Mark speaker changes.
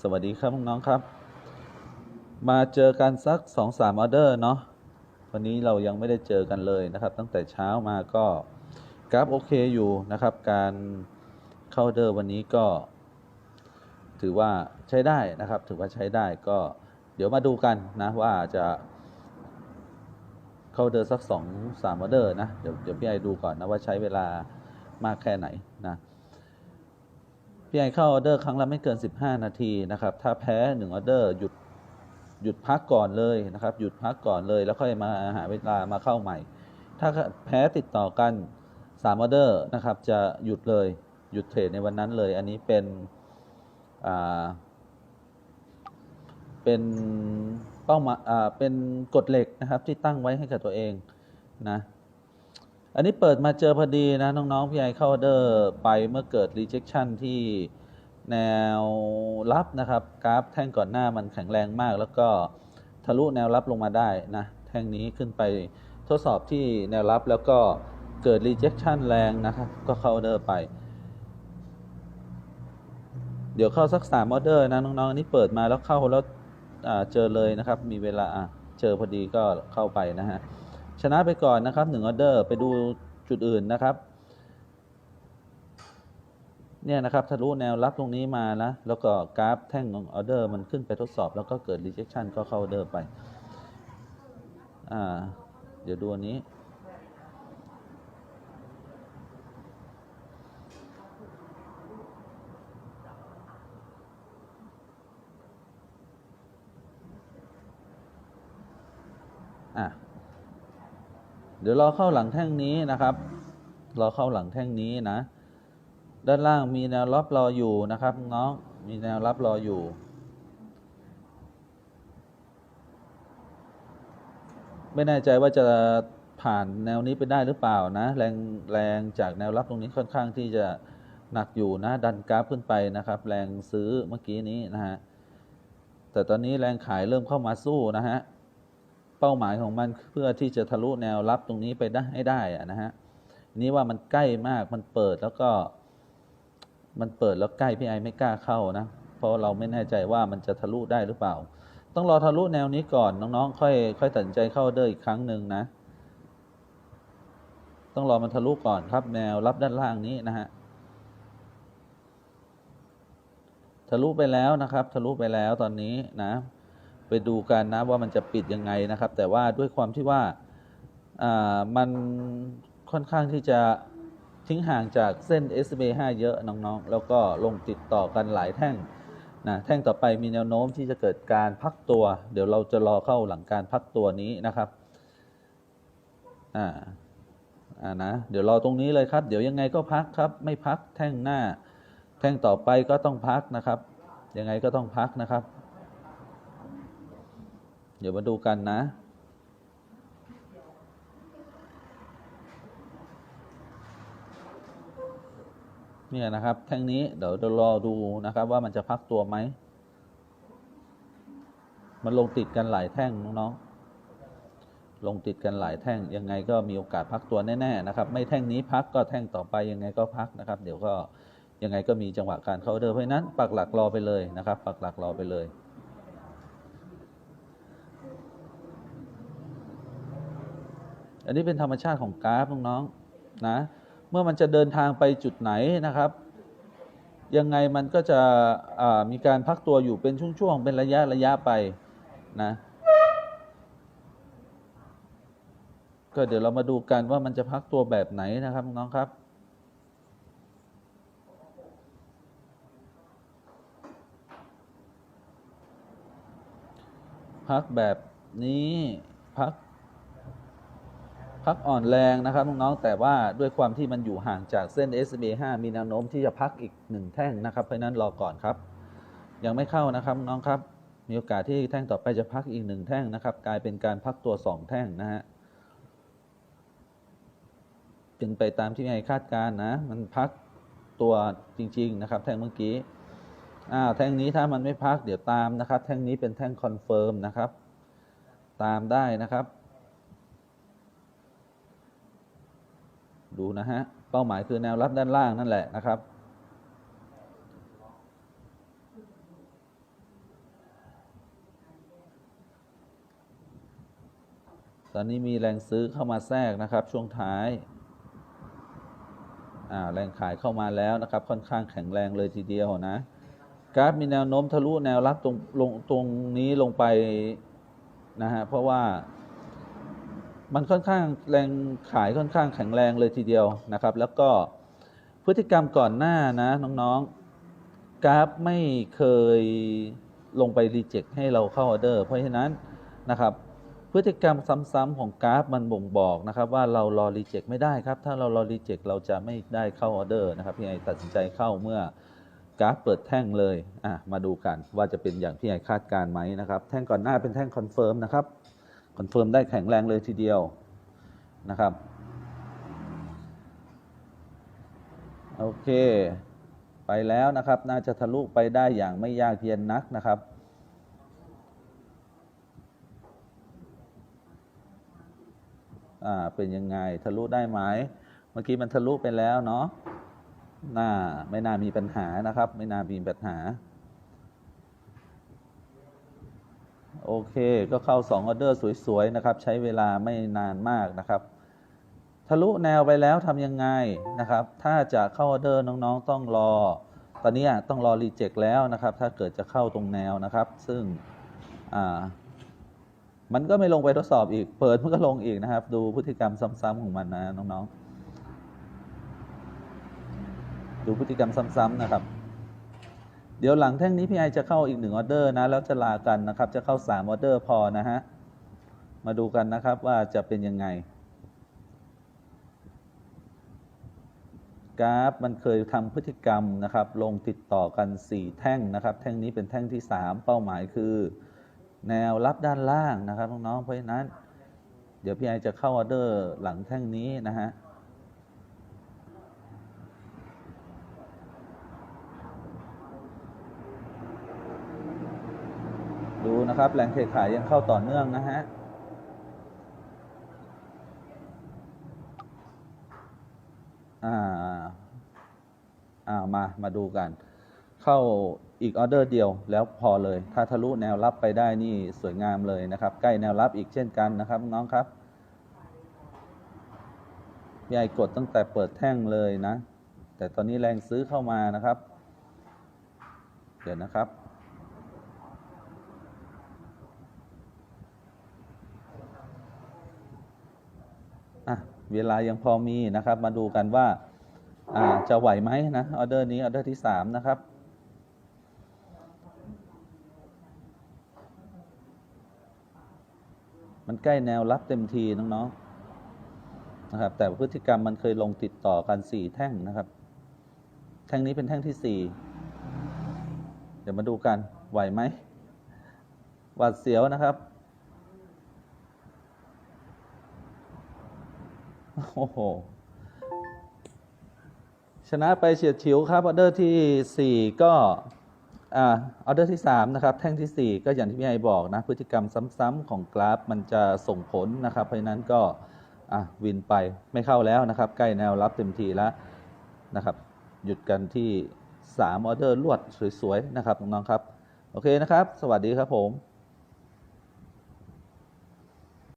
Speaker 1: สวัสดีครับน้องครับ มาเจอกันสักสองสามออเดอร์เนาะวันนี้เรายังไม่ได้เจอกันเลยนะครับ ตั้งแต่เช้ามาก็กราฟโอเคอยู่นะครับ การเข้าเดอร์วันนี้ก็ ถือว่าใช้ได้นะครับ ถือว่าใช้ได้ก็เดี๋ยวมาดูกันนะว่าจะเข้าเดอร์สักสองสามออเดอร์นะเดี๋ยวเดี๋ยวพี่ไอดูก่อนนะว่าใช้เวลามากแค่ไหนนะ พี่ไอเข้าออเดอร์ครั้งละไม่เกิน 15 นาทีนะครับ ถ้าแพ้1ออเดอร์หยุดหยุดพักก่อนเลยนะครับ หยุดพักก่อนเลย แล้วค่อยมาหาเวลามาเข้าใหม่ ถ้าแพ้ติดต่อกัน3ออเดอร์นะครับ จะหยุดเลยหยุดเทรดในวันนั้นเลย อันนี้เป็นอ่าเป็นเป้าหมายอ่าเป็นกฎเหล็กนะครับที่ตั้งไว้ให้กับตัวเองนะ อันนี้เปิดมาเจอพอดีนะ น้อง ๆ พี่ไอเข้าออเดอร์ไปเมื่อเกิด rejection ที่แนวรับนะครับ กราฟแท่งก่อนหน้ามันแข็งแรงมาก แล้วก็ทะลุแนวรับลงมาได้นะ แท่งนี้ขึ้นไปทดสอบที่แนวรับแล้วก็เกิด rejection แรงนะครับ ก็เข้าออเดอร์ไป เดี๋ยวเข้าสัก3ออเดอร์นะน้องๆอันนี้เปิดมาแล้วเข้าแล้วเจอเลยนะครับ มีเวลาเจอพอดีก็เข้าไปนะฮะ ชนะไปก่อนนะครับหนึ่งออเดอร์ไปดูจุดอื่นนะครับ เนี่ยนะครับทะลุแนวรับตรงนี้มานะแล้วก็กราฟแท่งของออเดอร์มันขึ้นไปทดสอบ แล้วก็เกิด rejection ก็เข้าออเดอร์ไปอ่าเดี๋ยวดูอันนี้อะ เดี๋ยวรอเข้าหลังแท่งนี้นะครับรอเข้าหลังแท่งนี้นะ ด้านล่างมีแนวรับรออยู่นะครับน้องมีแนวรับรออยู่ไม่แน่ใจว่าจะผ่านแนวนี้ไปได้หรือเปล่านะ แรงแรงจากแนวรับตรงนี้ค่อนข้างที่จะหนักอยู่นะ ดันกราฟขึ้นไปนะครับ แรงซื้อเมื่อกี้นี้นะฮะแต่ตอนนี้แรงขายเริ่มเข้ามาสู้นะฮะ เป้าหมายของมันเพื่อที่จะทะลุแนวรับตรงนี้ไปได้ให้ได้อะนะฮะนี่ว่ามันใกล้มากมันเปิดแล้วก็ มันเปิดแล้วใกล้พี่ไอไม่กล้าเข้านะ เพราะเราไม่แน่ใจว่ามันจะทะลุได้หรือเปล่า ต้องรอทะลุแนวนี้ก่อนน้องๆ ค่อยค่อยตัดใจเข้าเดอร์อีกครั้งหนึ่งนะ ต้องรอมันทะลุก่อนครับแนวรับด้านล่างนี้นะฮะทะลุไปแล้วนะครับ ทะลุไปแล้วตอนนี้นะ ไปดูกันนะว่ามันจะปิดยังไงนะครับ แต่ว่าด้วยความที่ว่าามันค่อนข้างที่จะทิ้งห่างจากเส้น SB 5เยอะน้องๆ แล้วก็ลงติดต่อกันหลายแท่งนะแท่งต่อไปมีแนวโน้มที่จะเกิดการพักตัว เดี๋ยวเราจะรอเข้าหลังการพักตัวนี้นะครับอ่าอ่านะเดี๋ยวรอตรงนี้เลยครับ เดี๋ยวยังไงก็พักครับ ไม่พักแท่งหน้า แท่งต่อไปก็ต้องพักนะครับ ยังไงก็ต้องพักนะครับ เดี๋ยวมาดูกันนะ เนี่ยนะครับ แท่งนี้เดี๋ยวเดี๋ยวรอดูนะครับ ว่ามันจะพักตัวไหม มันลงติดกันหลายแท่งน้องๆลงติดกันหลายแท่งยังไงก็มีโอกาสพักตัวแน่ๆนะครับ ไม่แท่งนี้พักก็แท่งต่อไปยังไงก็พักนะครับ เดี๋ยวก็ยังไงก็มีจังหวะการเข้าเดิมเพราะนั้นปักหลักรอไปเลยนะครับ ปักหลักรอไปเลย อันนี้เป็นธรรมชาติของกราฟน้องๆนะเมื่อมันจะเดินทางไปจุดไหนนะครับ ยังไงมันก็จะมีการพักตัวอยู่เป็นช่วงๆเป็นระยะระยะไปนะก็เดี๋ยวเรามาดูกันว่ามันจะพักตัวแบบไหนนะครับน้องๆครับ พักแบบนี้พัก พักอ่อนแรงนะครับน้องๆแต่ว่าด้วยความที่มันอยู่ห่างจากเส้น SB 5มีแนวโน้มที่จะพักอีกหนึ่งแท่งนะครับ เพราะนั้นรอก่อนครับ ยังไม่เข้านะครับน้องครับมีโอกาสที่แท่งต่อไปจะพักอีกหนึ่งแท่งนะครับ กลายเป็นการพักตัวสองแท่งนะฮะเป็นไปตามที่ไอคาดการณ์นะ มันพักตัวจริง ๆ นะครับ แท่งเมื่อกี้อ้าวแท่งนี้ถ้ามันไม่พักเดี๋ยวตามนะครับ แท่งนี้เป็นแท่งคอนเฟิร์มนะครับ ตามได้นะครับ ดูนะฮะ เป้าหมายคือแนวรับด้านล่างนั่นแหละนะครับ ตอนนี้มีแรงซื้อเข้ามาแทรกนะครับ ช่วงท้ายอ่าแรงขายเข้ามาแล้วนะครับ ค่อนข้างแข็งแรงเลยทีเดียวนะกราฟมีแนวโน้มทะลุแนวรับตรงลงตรงนี้ลงไปนะฮะเพราะว่า มันค่อนข้างแรงขายค่อนข้างแข็งแรงเลยทีเดียวนะครับ แล้วก็พฤติกรรมก่อนหน้านะน้องๆกราฟไม่เคยลงไปรีเจ็คให้เราเข้าออเดอร์ เพราะฉะนั้นนะครับพฤติกรรมซ้ำๆของกราฟมันบ่งบอกนะครับ ว่าเรารอรีเจ็คไม่ได้ครับ ถ้าเรารอรีเจ็คเราจะไม่ได้เข้าออเดอร์นะครับพี่ไอตัดสินใจเข้าเมื่อกราฟเปิดแท่งเลยอะมาดูกันว่าจะเป็นอย่างที่ไอคาดการณ์ไหมนะครับ แท่งก่อนหน้าเป็นแท่งคอนเฟิร์มนะครับ คอนเฟิร์มได้แข็งแรงเลยทีเดียวนะครับโอเค ไปแล้วนะครับ น่าจะทะลุไปได้อย่างไม่ยากเย็นนักนะครับ อ่า เป็นยังไง ทะลุได้ไหม เมื่อกี้มันทะลุไปแล้วเนาะ น่า ไม่น่ามีปัญหานะครับ ไม่น่ามีปัญหา โอเค ก็เข้า 2 ออเดอร์สวยๆ นะครับ ใช้เวลาไม่นานมากนะครับ ทะลุแนวไปแล้วทำยังไงนะครับ ถ้าจะเข้าออเดอร์น้องๆ ต้องรอ ตอนนี้ต้องรอรีเจ็คแล้วนะครับ ถ้าเกิดจะเข้าตรงแนวนะครับ ซึ่งมันก็ไม่ลงไปทดสอบอีก เปิดมันก็ลงอีกนะครับ ดูพฤติกรรมซ้ำๆของมันนะน้องๆ ดูพฤติกรรมซ้ำๆนะครับ เดี๋ยวหลังแท่งนี้พี่ไอจะเข้าอีกหนึ่งออเดอร์นะ แล้วจะลากันนะครับ จะเข้า3ออเดอร์พอนะฮะ มาดูกันนะครับว่าจะเป็นยังไง กราฟมันเคยทำพฤติกรรมนะครับ ลงติดต่อกัน 4 แท่งนะครับ แท่งนี้เป็นแท่งที่ 3 เป้าหมายคือ แนวรับด้านล่างนะครับน้องๆเพราะฉะนั้น เดี๋ยวพี่ไอจะเข้าออเดอร์หลังแท่งนี้นะฮะ ดู นะครับแรงเทขายยังเข้าต่อเนื่องนะฮะอ่าอ่ามามาดูกัน เข้าอีกออเดอร์เดียวแล้วพอเลย ถ้าทะลุแนวรับไปได้นี่สวยงามเลยนะครับ ใกล้แนวรับอีกเช่นกันนะครับ น้องครับพี่กดตั้งแต่เปิดแท่งเลยนะ แต่ตอนนี้แรงซื้อเข้ามานะครับ เดี๋ยวนะครับ อะเวลายังพอมีนะครับ มาดูกันว่าอ่าจะไหวไหมนะออเดอร์นี้ออเดอร์ที่สามนะครับมันใกล้แนวรับเต็มทีน้องๆนะครับ แต่พฤติกรรมมันเคยลงติดต่อกันสี่แท่งนะครับ แท่งนี้เป็นแท่งที่สี่เดี๋ยวมาดูกันไหวไหมหวาดเสียวนะครับ โอ้โห ชนะไปเฉียดฉิวครับออเดอร์ที่ 4 ก็อ่าออเดอร์ที่ 3 นะครับ แท่งที่ 4 ก็อย่างที่พี่ไอบอกนะ พฤติกรรมซ้ำๆของกราฟมันจะส่งผลนะครับ เพราะนั้นก็อะวินไปไม่เข้าแล้วนะครับ ใกล้แนวรับเต็มทีแล้วนะครับ หยุดกันที่3ออเดอร์ลวดสวยๆ นะครับน้องๆครับ โอเคนะครับ สวัสดีครับผม